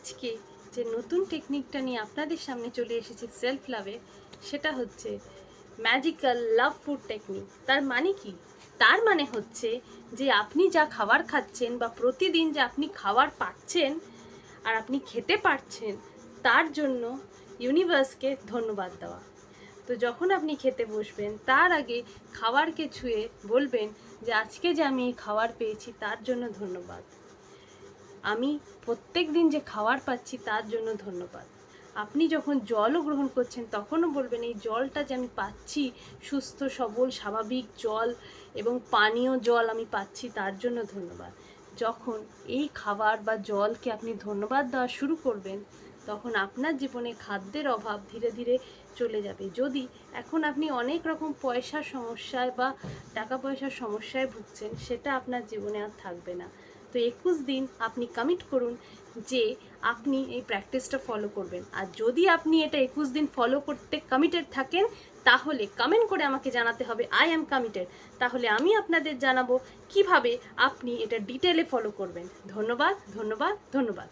আজকে যে নতুন টেকনিকটা নিয়ে আপনাদের সামনে চলে এসেছি সেলফ লাভে সেটা হচ্ছে ম্যাজিক্যাল লাভ ফুড টেকনিক তার মানে কি? তার মানে হচ্ছে যে আপনি যা খাবার খাচ্ছেন বা প্রতিদিন যে আপনি খাবার পাচ্ছেন আর আপনি খেতে পারছেন, তার জন্য ইউনিভার্সকে ধন্যবাদ দেওয়া। তো যখন আপনি খেতে বসবেন, তার আগে খাবারকে ছুঁয়ে বলবেন যে আজকে যে আমি খাবার পেয়েছি, তার জন্য ধন্যবাদ। আমি প্রত্যেক দিন যে খাবার পাচ্ছি তার জন্য ধন্যবাদ। আপনি যখন জলও গ্রহণ করছেন, তখনও বলবেন এই জলটা যে আমি পাচ্ছি, সুস্থ, সবল, স্বাভাবিক জল এবং পানীয় জল আমি পাচ্ছি তার জন্য ধন্যবাদ। যখন এই খাবার বা জলকে আপনি ধন্যবাদ দেওয়া শুরু করবেন, তখন আপনার জীবনে খাদ্যের অভাব ধীরে ধীরে চলে যাবে। যদি এখন আপনি অনেক রকম পয়সার সমস্যায় বা টাকা পয়সার সমস্যায় ভুগছেন, সেটা আপনার জীবনে আর থাকবে না। তো একুশ দিন আপনি কমিট করুন যে আপনি এই প্র্যাকটিসটা ফলো করবেন। আর যদি আপনি এটা একুশ দিন ফলো করতে কমিটেড থাকেন, তাহলে কমেন্ট করে আমাকে জানাতে হবে আই অ্যাম কমিটেড তাহলে আমি আপনাদের জানাব কীভাবে আপনি এটা ডিটেলে ফলো করবেন। ধন্যবাদ ধন্যবাদ ধন্যবাদ।